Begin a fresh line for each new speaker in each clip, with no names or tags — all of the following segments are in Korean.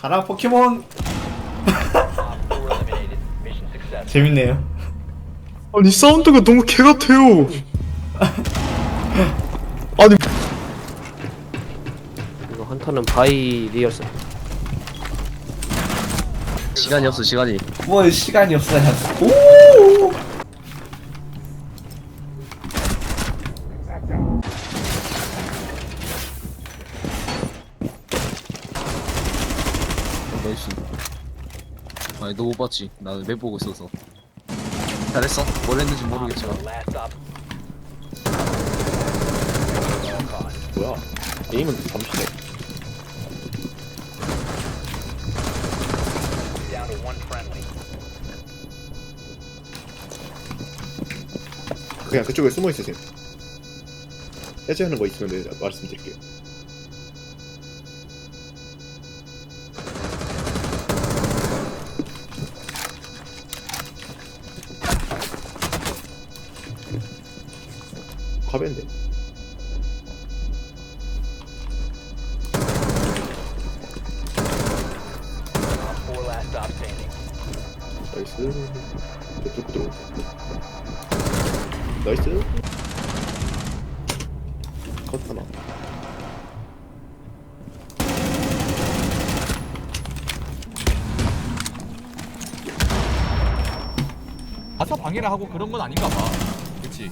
가라 포켓몬
Op 4 eliminated. Mission successful.
재밌네요
아니 사운드가 너무 개 같아요. 아니
이거 한타는 바이 리얼스
시간이 없어 시간이
뭐 시간이 없어요 오
나이스 아니 너 못 봤지 나는 맵 보고 있어서 잘했어 뭘 했는지 모르겠지만.
뭐야? 게임은 잠시네.
Down to one friendly.
그냥 그쪽에 숨어 있으세요. 해제하는 거 있으면 내가 말씀드릴게요. 가벤데.
Op 4 last stop standing.
나이스. 저 뚫고 들어오. 나이스. 컷 하나.
가서 방해를 하고 그런 건 아닌가 봐. 그치?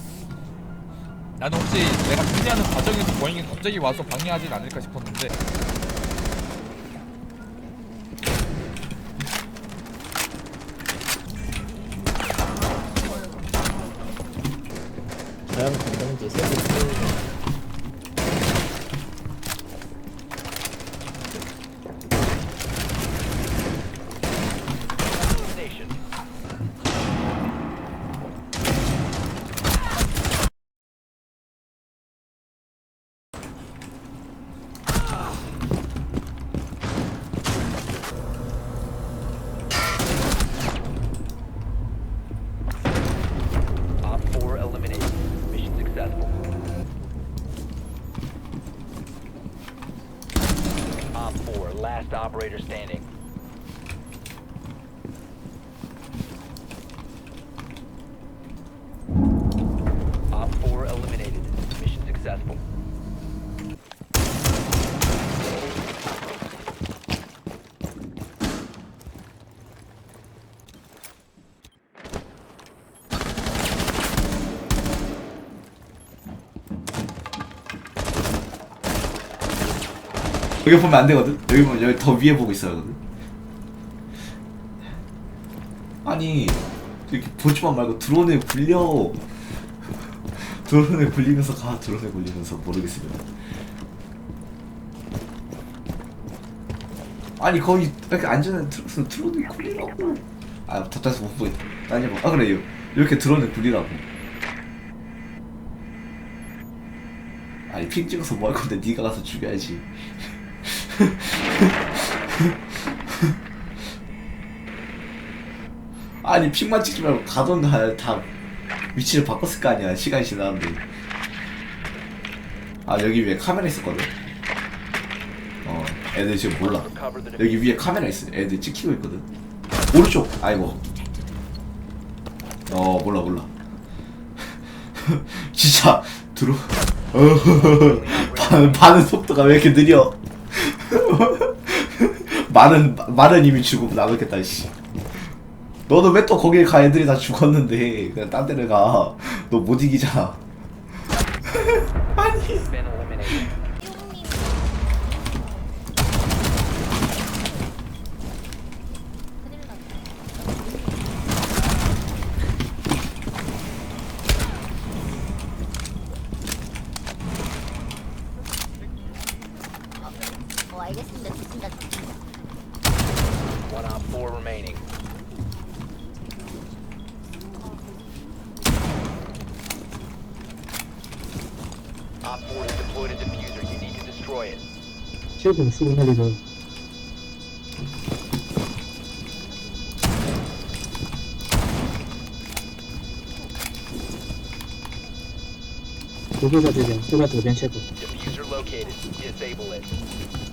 나는 혹시 내가 준비하는 과정에서 고잉이 갑자기 와서 방해하진 않을까 싶었는데
last operator standing.
여기 보면 안 되거든? 여기 보면 여기 더 위에 보고 있어야 하거든 아니 이렇게 보지만 말고 드론에 굴려. 드론에 굴리면서 가 드론에 굴리면서. 모르겠습니다. 아니 거기 이렇게 안전한 트럭에서 드론에 굴리라고? 아 답답해서 못 보겠다 딴지 아 그래요 이렇게 드론에 굴리라고. 아니 핑 찍어서 뭐 할 건데? 네가 가서 죽여야지 아니 픽만 찍지 말고 가던가 다 위치를 바꿨을 거 아니야 시간이 지났는데. 아 여기 위에 카메라 있었거든? 어 애들 지금 몰라. 여기 위에 카메라 있어. 애들 찍히고 있거든? 오른쪽 아이고. 어 몰라 몰라. 진짜 들어. 반, 반응 속도가 왜 이렇게 느려 많은 많은 이미 죽고 남았겠다 씨. 너는 왜 또 거기에 가? 애들이 다 죽었는데. 그냥 딴 데를 가 너 못 이기잖아.
eliminated.
알겠습니다 듣습니다 듣습니다
One op 4 remaining. Op 4 has deployed a diffuser. You need to destroy it.
최근 시그널이는 두 개가 되면 수가 두변 최고
Diffuser located. Disable it.